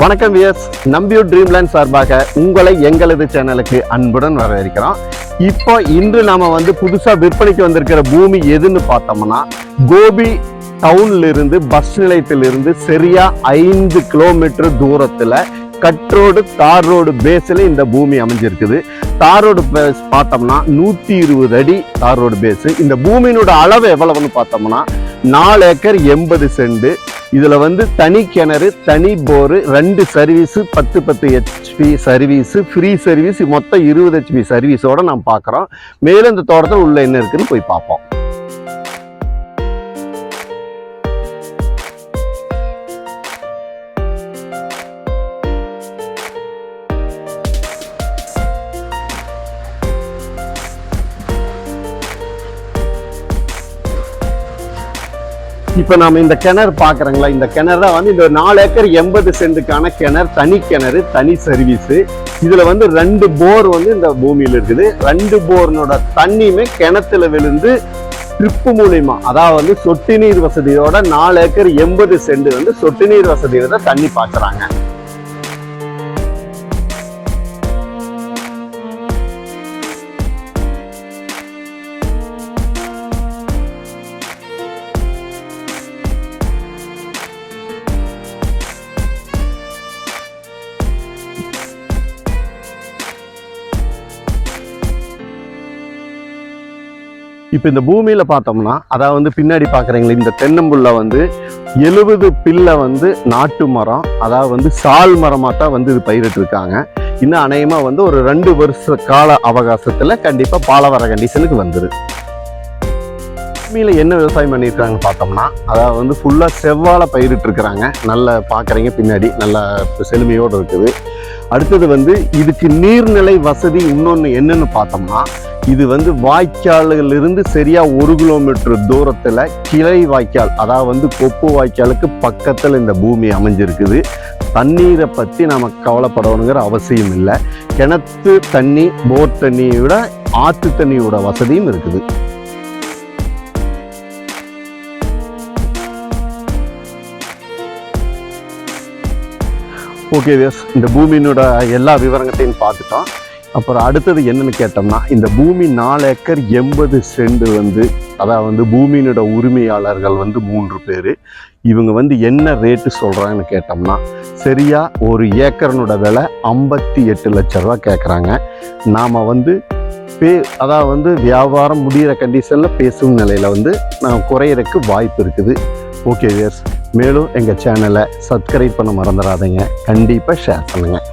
வணக்கம் wears Nambiyur Dreamland சார்பாக உங்களை எங்களது சேனலுக்கு அன்புடன் வரவேற்கிறோம். இப்போ இன்று நாம் வந்து புதுசாக விற்பனைக்கு வந்திருக்கிற பூமி எதுன்னு பார்த்தோம்னா கோபி டவுன்லிருந்து பஸ் நிலையத்திலிருந்து சரியா ஐந்து கிலோமீட்டர் தூரத்தில் கட் ரோடு தார் ரோடு பேஸில் இந்த பூமி அமைஞ்சிருக்குது. தார் ரோடு பேஸ் பார்த்தோம்னா நூற்றி இருபது அடி தார் ரோடு பேஸு இந்த பூமியினோட அளவு எவ்வளவுன்னு பார்த்தோம்னா நாலு ஏக்கர் எண்பது சென்ட். இதில் வந்து தனி கிணறு தனி போரு ரெண்டு சர்வீஸு பத்து பத்து ஹெச்பி சர்வீஸு ஃப்ரீ சர்வீஸ் மொத்தம் இருபது ஹெச்பி சர்வீஸோட நாம் பார்க்குறோம். மேலும் இந்த தோட்டத்தில் உள்ள என்ன இருக்குன்னு போய் பார்ப்போம். இப்போ நாம் இந்த கிணறு பார்க்குறோங்களா இந்த கிணறு தான் வந்து இந்த நாலு ஏக்கர் எண்பது சென்ட்டுக்கான கிணறு தனி கிணறு தனி சர்வீஸு இதில் வந்து ரெண்டு போர் வந்து இந்த பூமியில் இருக்குது. ரெண்டு போர்னோட தண்ணியுமே கிணத்துல விழுந்து ட்ரிப்பு மூலியமா அதாவது வந்து சொட்டு நீர் வசதியோட நாலு ஏக்கர் எண்பது சென்ட் வந்து சொட்டு நீர் வசதியோட தண்ணி பாய்ச்சுறாங்க இப்போ இந்த பூமியில் பார்த்தோம்னா அதாவது வந்து பின்னாடி பார்க்குறீங்களே இந்த தென்னம்புல்ல வந்து எழுபது பில்லை வந்து நாட்டு மரம் அதாவது வந்து சால் மரமாக தான் வந்து இது பயிரிட்டிருக்காங்க. இன்னும் அநேகமாக வந்து ஒரு ரெண்டு வருஷ கால அவகாசத்தில் கண்டிப்பாக பாலவர கண்டிஷனுக்கு வந்துரு பூமியில் என்ன விவசாயம் பண்ணியிருக்காங்கன்னு பார்த்தோம்னா அதாவது வந்து ஃபுல்லாக செவ்வாழை பயிரிட்டிருக்கிறாங்க. நல்லா பார்க்குறீங்க பின்னாடி நல்ல செழுமையோடு இருக்குது. அடுத்தது வந்து இதுக்கு நீர்நிலை வசதி இன்னொன்று என்னென்னு பார்த்தோம்னா இது வந்து வாய்க்காலிலிருந்து சரியா ஒரு கிலோமீட்டர் தூரத்துல கிளை வாய்க்கால் அதாவது வந்து கொப்பு வாய்க்காலுக்கு பக்கத்தில் இந்த பூமி அமைஞ்சிருக்குது. தண்ணீரை பற்றி நம்ம கவலைப்படணுங்கிற அவசியம் இல்லை. கிணத்து தண்ணி போர் தண்ணியை விட ஆற்று தண்ணியோட வசதியும் இருக்குது. ஓகே வேஸ் இந்த பூமியினோட எல்லா விவரங்கத்தையும் பார்த்துட்டோம். அப்புறம் அடுத்தது என்னன்னு கேட்டோம்னா இந்த பூமி நாலு ஏக்கர் எண்பது செண்டு வந்து அதாவது வந்து பூமியினோட உரிமையாளர்கள் வந்து மூன்று பேர். இவங்க வந்து என்ன ரேட்டு சொல்கிறாங்கன்னு கேட்டோம்னா சரியாக ஒரு ஏக்கரனோட விலை ஐம்பத்தி எட்டு லட்ச ரூபா கேட்குறாங்க நாம் வந்து பே அதாவது வந்து வியாபாரம் முடிகிற கண்டிஷனில் பேசும் நிலையில் வந்து நான் குறையிறதுக்கு வாய்ப்பு இருக்குது. ஓகே வியர்ஸ் மேலும் எங்கள் சேனலை சப்ஸ்கிரைப் பண்ண மறந்துடாதீங்க. கண்டிப்பாக ஷேர் பண்ணுங்கள்